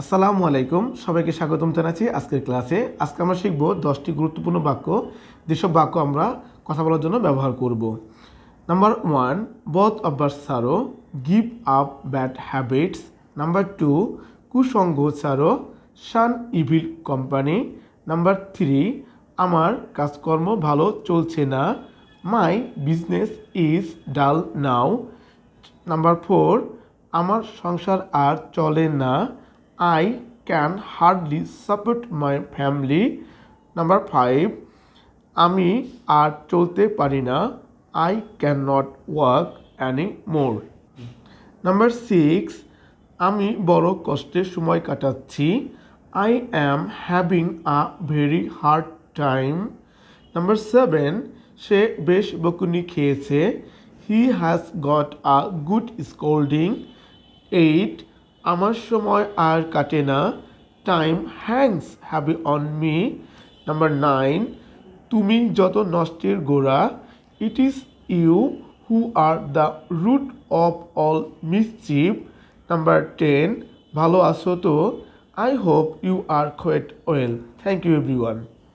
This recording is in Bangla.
আসসালামু আলাইকুম, সবাইকে স্বাগতম জানাচ্ছি আজকের ক্লাসে। আজকে আমরা শিখব দশটি গুরুত্বপূর্ণ বাক্য, যেসব বাক্য আমরা কথা বলার জন্য ব্যবহার করব। নাম্বার ওয়ান বথ বার্স সারো give up bad habits number two কুসঙ্গ সারো shun evil company number three আমার কাজকর্ম ভালো চলছে না। মাই বিজনেস ইজ ডাল নাও নাম্বার ফোর আমার সংসার আর চলে না। I can hardly support my family number five আমি আর চলতে পারি না। I can not work any more number six আমি বড় কষ্টে সময় কাটাচ্ছি। I am having a very hard time number seven সে বেশ বকুনি খেয়েছে। He has got a good scolding eight আমার সময় আর কাটে না। Time hangs heavy on me number nine তুমি যত নষ্টের গোড়া it is you who are the root of all mischief number ten ভালো আছো তো? I hope you are quite well thank you everyone